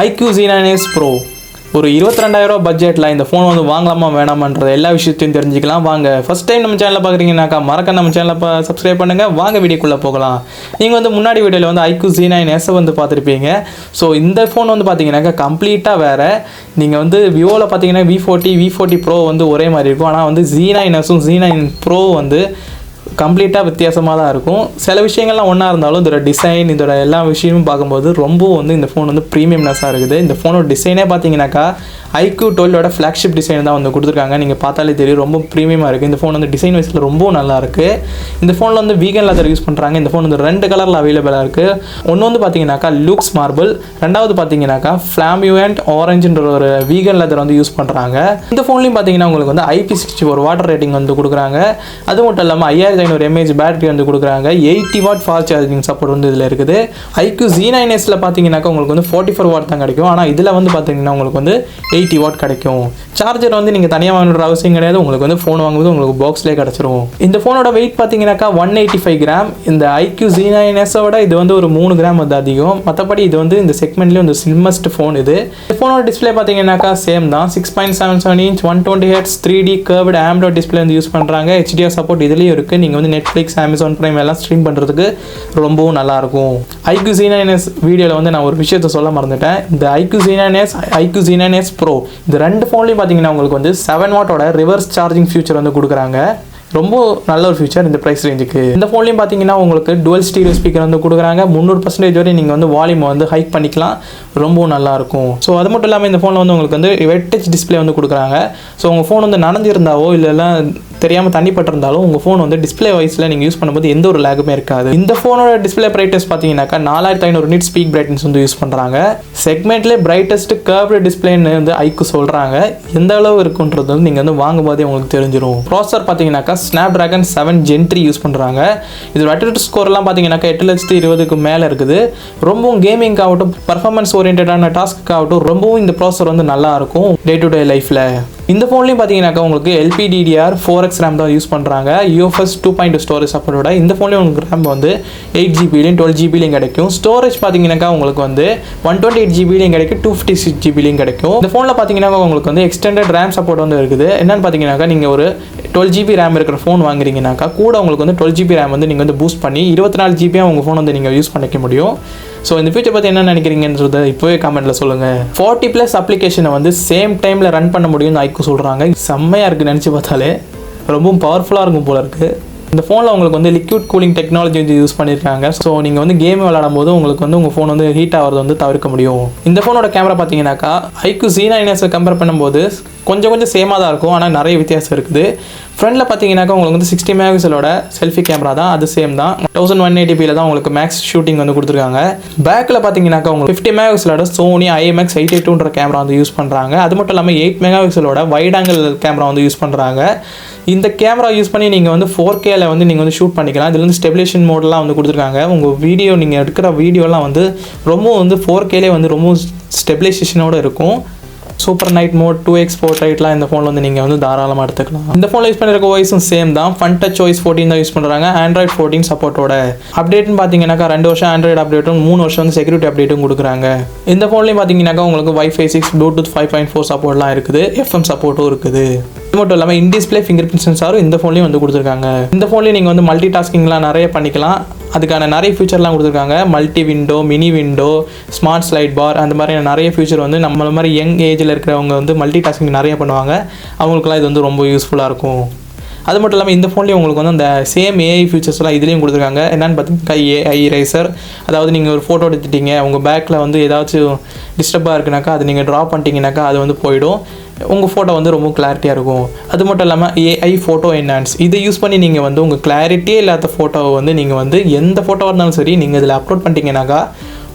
IQ ஜீனானேஸ் bro ஒரு இருபத்தி ரெண்டாயிரரூவா பட்ஜெட்டில் இந்த ஃபோன் வந்து வாங்கலாமா வேணாமான்ற எல்லா விஷயத்தையும் தெரிஞ்சுக்கலாம். வாங்க ஃபஸ்ட் டைம் நம்ம சேனலில் பார்க்குறீங்கனாக்கா மறக்க நம்ம சேனலை சப்ஸ்கிரைப் பண்ணுங்கள் வாங்க வீடியோக்குள்ளே போகலாம். நீங்கள் வந்து முன்னாடி வீடியோவில் வந்து ஐக்யூ ஜி நைன் எஸ்ஸை வந்து பார்த்துருப்பீங்க. ஸோ இந்த ஃபோன் வந்து பார்த்தீங்கன்னாக்கா கம்ப்ளீட்டாக வேறு. நீங்கள் வந்து விவோவில் பார்த்தீங்கன்னா V forty V forty pro வந்து ஒரே மாதிரி இருக்கும். ஆனால் வந்து ஜி நைன் எஸ்ஸும் ஜி நைன் ப்ரோ வந்து கம்ப்ளீட்டாக வித்தியாசமாக தான் இருக்கும். சில விஷயங்கள்லாம் ஒன்றா இருந்தாலும் இதோட டிசைன் இதோட எல்லா விஷயமும் பார்க்கும்போது ரொம்பவும் வந்து இந்த ஃபோன் வந்து ப்ரீமியம்னஸாக இருக்குது. இந்த ஃபோனோட டிசைனே பார்த்தீங்கன்னாக்கா ஐக்யூ டுவெல்லோட ஃப்ளாக்ஷிப் டிசைன் தான் வந்து கொடுத்துருக்காங்க. நீங்கள் பார்த்தாலே தெரியும் ரொம்ப ப்ரீமியமாக இருக்குது இந்த ஃபோன் வந்து டிசைன் வைஸில் ரொம்ப நல்லா இருக்குது இந்த ஃபோனில் வந்து வீகன் லெதர் யூஸ் பண்ணுறாங்க இந்த ஃபோன் வந்து ரெண்டு கலரில் அவைலபிளாக இருக்குது ஒன்று வந்து பார்த்தீங்கன்னாக்கா லூக்ஸ் மார்பிள் ரெண்டாவது பார்த்தீங்கன்னாக்கா ஃப்ளாமியூண்ட் ஆரஞ்சுன்ற ஒரு வீகன் லெதர் வந்து யூஸ் பண்ணுறாங்க இந்த ஃபோன்லையும் பார்த்தீங்கன்னா உங்களுக்கு வந்து ஐபி சிக்ஸ்டி ஒரு வாட்டர் ரேட்டிங் வந்து கொடுக்குறாங்க. அது மட்டும் இல்லாமல் ஐயாயிரத்தி ஐநூறு எம்ஏஹெச் பேட்டரி வந்து கொடுக்குறாங்க. Eighty watt fast charging support வந்து இதில் இருக்குது. ஐக்யூ ஜி நைன் எஸில் பார்த்தீங்கன்னாக்கா உங்களுக்கு வந்து ஃபோர்ட்டி ஃபோர் வாட் தான் கிடைக்கும். ஆனால் இதில் வந்து பார்த்தீங்கன்னா உங்களுக்கு வந்து எயிட்டி வாட் கிடைக்கும். சார்ஜர் வந்து நீங்கள் தனியாக வாங்கணுன்ற அவசியம் கிடையாது. உங்களுக்கு வந்து ஃபோன் வாங்கும்போது உங்களுக்கு பாக்ஸ்லேயே கிடச்சிரும். இந்த ஃபோனோட வெயிட் பார்த்தீங்கன்னாக்கா ஒன் எயிட்டி ஃபைவ் கிராம் இந்த ஐக்யூ ஜி நைன் விட இது வந்து ஒரு மூணு கிராம் வந்து அதிகம். மற்றபடி இது வந்து இந்த செக்மெண்ட்லேயே வந்து ஸ்லிம்மஸ்ட் ஃபோன் இது. இந்த ஃபோனோட டிஸ்பிளே பார்த்தீங்கன்னாக்கா சேம் தான். Six point seven seven inch one twenty hertz three D curved ஆம்டோ display வந்து யூஸ் பண்ணுறாங்க ஹெச்டிஆர் சப்போர்ட் இதுலேயும் இருக்குது நீங்கள் வந்து நெட்ஃப்ளிக்ஸ் அமேசான் ப்ரைம் எல்லாம் ஸ்ட்ரீம் பண்ணுறதுக்கு ரொம்பவும் நல்லாயிருக்கும். ஐக்யூ ஜீனானஸ் வீடியோவில் வந்து நான் ஒரு விஷயத்த சொல்ல மறந்துட்டேன். இந்த ஐக்யூ ஜீனானஸ் ஐக்யூ ஜீனானஸ் ப்ரோ இந்த ரெண்டு ஃபோன்லையும் பார்த்தீங்கன்னா உங்களுக்கு வந்து செவன் வாட்டோட ரிவர்ஸ் சார்ஜிங் ஃபியூச்சர் வந்து கொடுக்குறாங்க. ரொம்ப நல்ல ஒரு ஃபியூச்சர் இந்த ப்ரைஸ் ரேஞ்சுக்கு இந்த ஃபோன்லையும் பார்த்தீங்கன்னா உங்களுக்கு டுவல் ஸ்டீரியோ ஸ்பீக்கர் வந்து கொடுக்குறாங்க. முந்நூறு பர்சன்டேஜ் வரை நீங்கள் வந்து வால்யூம் வந்து ஹைக் பண்ணிக்கலாம். ரொம்பவும் நல்லாயிருக்கும். ஸோ அது மட்டும் இல்லாமல் இந்த ஃபோனில் வந்து உங்களுக்கு வந்து வெட்டச் டிஸ்பிளே வந்து கொடுக்குறாங்க. ஸோ உங்கள் ஃபோன் வந்து நனைஞ்சிருந்தாவோ இல்லைலாம் தெரியாமல் தண்ணி பட்டிருந்தாலும் உங்கள் ஃபோன் வந்து டிஸ்பிளே வைஸில் நீங்கள் யூஸ் பண்ணும்போது எந்த ஒரு லேகுமே இருக்காது. இந்த ஃபோனோட டிஸ்பிளே பிரைட்னஸ் பார்த்தீங்கன்னாக்கா நாலாயிரத்தி ஐநூறு நிட் ஸ்பீக் பிரைட்னஸ் வந்து யூஸ் பண்ணுறாங்க செக்மெண்ட்லேயே பிரைட்டஸ்ட் கர்வ்டு டிஸ்பிளேன்னு வந்து ஐக்கு சொல்கிறாங்க எந்த அளவு இருக்குன்றது வந்து நீங்கள் வந்து வாங்கும்போதே உங்களுக்கு தெரிஞ்சிடும் ப்ராசர் பார்த்தீங்கன்னாக்கா snapdragon seven gen three use பண்ணுறாங்க இது அட்டிட் ஸ்கோர்லாம் பார்த்தீங்கன்னாக்கா எட்டு லட்சத்து இருபதுக்கு மேலே இருக்குது. ரொம்பவும் கேமிங் ஆகட்டும் பர்ஃபார்மன்ஸ் ஓரியன்டான டாஸ்க்காகட்டும் ரொம்பவும் இந்த ப்ராசர் வந்து நல்லா இருக்கும். டே டு டே லைஃப்பில் இந்த ஃபோன்லையும் பார்த்தீங்கன்னாக்கா உங்களுக்கு எல்பிடிடிஆர் ஃபோர் எக்ஸ் ரேம் தான் யூஸ் பண்ணுறாங்க யூஎஃப்எஸ் டூ பாயிண்ட் ஸ்டோரேஜ் சப்போர்ட்டோட இந்த ஃபோன்லேயும் உங்களுக்கு ரேம் வந்து எயிட் ஜிபிலையும் டுவெல் ஜிபிலையும் கிடைக்கும். ஸ்டோரேஜ் பார்த்தீங்கன்னாக்கா உங்களுக்கு வந்து ஒன் டுவெண்ட்டி எயிட் ஜிபிலையும் கிடைக்கும் டூ ஃபிஃப்டி சிக்ஸ் ஜிபிலையும் கிடைக்கும். இந்த ஃபோனில் பார்த்தீங்கன்னா உங்களுக்கு வந்து எக்ஸ்டெண்டட் ரேம் சப்போர்ட் வந்து இருக்குது. என்னன்னு பார்த்தீங்கன்னாக்கா நீங்கள் ஒரு டுவெல் ஜிபி ரேம் இருக்கிற ஃபோன் வாங்குறீங்கனாக்கா கூட உங்களுக்கு வந்து டுவெல் ஜிபி ரேம் வந்து நீங்கள் வந்து பூஸ்ட் பண்ணி இருபத்தி நாலு ஜிபியாக உங்கள் ஃபோன் வந்து நீங்கள் யூஸ் பண்ணிக்க முடியும். ஸோ இந்த ஃபியூச்சர் பற்றி என்ன நினைக்கிறீங்கன்றத இப்போவே கமெண்ட்டில் சொல்லுங்கள் ஃபார்ட்டி ப்ளஸ் அப்ளிகேஷனை வந்து சேம் டைமில் ரன் பண்ண முடியும்னு ஐக்கு சொல்கிறாங்க செம்மையாக இருக்குது நினச்சி பார்த்தாலே. ரொம்பவும் பவர்ஃபுல்லாக இருக்கும் போல இருக்குது இந்த ஃபோனில் உங்களுக்கு வந்து லிக்விட் கூலிங் டெக்னாலஜி வந்து யூஸ் பண்ணியிருக்காங்க ஸோ நீங்கள் வந்து கேம் விளாடும் போது உங்களுக்கு வந்து உங்கள் ஃபோன் வந்து ஹீட் ஆகிறது வந்து தவிர்க்க முடியும். இந்த ஃபோனோட கேமரா பார்த்தீங்கன்னாக்கா ஐக்கு ஜீனா நைனஸை கம்பேர் பண்ணும்போது கொஞ்சம் கொஞ்சம் சேமாக தான் இருக்கும் ஆனால் நிறைய வித்தியாசம் இருக்குது. ஃப்ரண்டில் பார்த்தீங்கன்னாக்கா உங்களுக்கு வந்து சிக்ஸ்டி மெகாபிக்சலோட செல்ஃபி கேமரா தான் அது சேம் தான். தௌசண்ட் ஒன் எயிட்டிபியில் தான் உங்களுக்கு மேக்ஸ் ஷூட்டிங் வந்து கொடுத்துருக்காங்க. பேக்கில் பார்த்தீங்கன்னாக்கா உங்களுக்கு ஃபிஃப்டி மெகாபிக்சலோட சோனி ஐஎம்எக்ஸ் எயிட் டூன்ற கேமரா வந்து யூஸ் பண்ணுறாங்க அது மட்டும் இல்லாமல் எயிட் மெகாபிக்சலோட வைட் ஆங்கிள் கேமரா வந்து யூஸ் பண்ணுறாங்க இந்த கேமரா யூஸ் பண்ணி நீங்கள் வந்து ஃபோர் கேல வந்து நீங்கள் வந்து ஷூட் பண்ணிக்கலாம். இதில் வந்து ஸ்டெபிலேஷன் மோட்லாம் வந்து கொடுத்துருக்காங்க. உங்கள் வீடியோ நீங்கள் எடுக்கிற வீடியோலாம் வந்து ரொம்ப வந்து ஃபோர் கேலே வந்து ரொம்ப ஸ்டெபிலைசேஷனோடு இருக்கும். Super night mode two X four டைட்லாம் இந்த ஃபோனில் வந்து நீங்கள் வந்து தாராளமாக எடுத்துக்கலாம். இந்த ஃபோனில் யூஸ் பண்ணிருக்க வாய்ஸும் சேம் தான். ஃபன் டச் வாய்ஸ் ஃபோர்டீன் தான் யூஸ் பண்ணுறாங்க ஆண்ட்ராய்ட் ஃபோர்டீன் சப்போர்ட்டோட அப்டேட்னு பார்த்தீங்கன்னாக்கா ரெண்டு வருஷம் ஆண்ட்ராய்டு அப்டேட்டும் மூணு வருஷம் வந்து செக்யூரிட்டி அப்டேட்டும் கொடுக்குறாங்க. இந்த ஃபோன்லேயும் பார்த்தீங்கன்னாக்கா உங்களுக்கு WiFi six Bluetooth five point four சப்போர்ட்லாம் இருக்குது. எஃப்எம் சப்போர்ட்டும் இருக்குது. மட்டும் இல்லாமல் இன்டிஸ்பிளே ஃபிங்கர் பிரிண்ட் சென்சாரும் இந்த ஃபோன்லேயும் வந்து கொடுத்துருக்காங்க. இந்த ஃபோன்லேயும் நீங்கள் வந்து மல்டி டாஸ்கிங்லாம் நிறைய பண்ணிக்கலாம். அதுக்கான நிறைய ஃபியூச்சர்லாம் கொடுத்துருக்காங்க. Multi window mini window smart slide bar அந்த மாதிரியான நிறைய ஃபியூச்சர் வந்து நம்மள மாதிரி யங் ஏஜில் இருக்கிறவங்க வந்து மல்டி டாஸ்கிங் நிறைய பண்ணுவாங்க. அவங்களுக்குலாம் இது வந்து ரொம்ப யூஸ்ஃபுல்லாக இருக்கும். அது மட்டும் இல்லாமல் இந்த ஃபோன்லேயும் உங்களுக்கு வந்து அந்த சேம் ஏஐ ஃபீச்சர்ஸ்லாம் இதுலேயும் கொடுத்துருக்காங்க. என்னென்னு பார்த்தீங்கன்னா ஏஐ ரைசர் அதாவது நீங்கள் ஒரு ஃபோட்டோ எடுத்துட்டீங்க. உங்கள் பேக்கில் வந்து ஏதாச்சும் டிஸ்டர்பாக இருக்குனாக்கா அது நீங்கள் ட்ரா பண்ணிட்டீங்கனாக்கா அது வந்து போயிடும். உங்கள் ஃபோட்டோ வந்து ரொம்ப கிளாரிட்டியாக இருக்கும். அது மட்டும் இல்லாமல் ஏஐ ஃபோட்டோ என்ஹான்ஸ் இதை யூஸ் பண்ணி நீங்கள் வந்து உங்கள் கிளாரிட்டியே இல்லாத ஃபோட்டோவை வந்து நீங்கள் வந்து எந்த ஃபோட்டோவாக இருந்தாலும் சரி நீங்கள் இதில் அப்லோட் பண்ணிட்டீங்கனாக்கா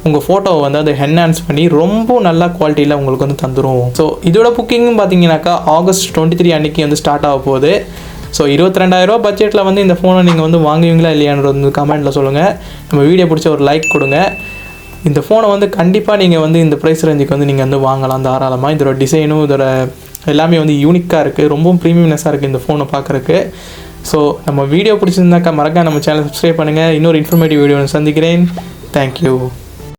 உங்கள் ஃபோட்டோவை வந்து அதை என்ஹான்ஸ் பண்ணி ரொம்ப நல்ல குவாலிட்டியில் உங்களுக்கு வந்து தந்துடும் ஸோ இதோட புக்கிங்கும் பார்த்தீங்கன்னாக்கா ஆகஸ்ட் டுவெண்ட்டி த்ரீ அன்றைக்கி வந்து ஸ்டார்ட் ஆக போகுது. ஸோ இருபத்தி ரெண்டாயிரரூபா பட்ஜெட்டில் வந்து இந்த ஃபோனை நீங்கள் வந்து வாங்குவீங்களா இல்லையான்றது வந்து கமெண்ட்டில் சொல்லுங்கள் நம்ம வீடியோ பிடிச்ச ஒரு லைக் கொடுங்க. இந்த ஃபோனை வந்து கண்டிப்பாக நீங்கள் வந்து இந்த ப்ரைஸ் ரேஞ்சுக்கு வந்து நீங்கள் வந்து வாங்கலாம். தாராளமாக இதோட டிசைனும் இதோட எல்லாமே வந்து யூனிக்காக இருக்குது ரொம்பவும் ப்ரீமியம்னஸாக இருக்குது இந்த ஃபோனை பார்க்குறக்கு ஸோ நம்ம வீடியோ பிடிச்சிருந்தாக்கா மறக்காம நம்ம சேனல் சப்ஸ்கிரைப் பண்ணுங்கள் இன்னொரு இன்ஃபர்மேட்டிவ் வீடியோ சந்திக்கிறேன். தேங்க்யூ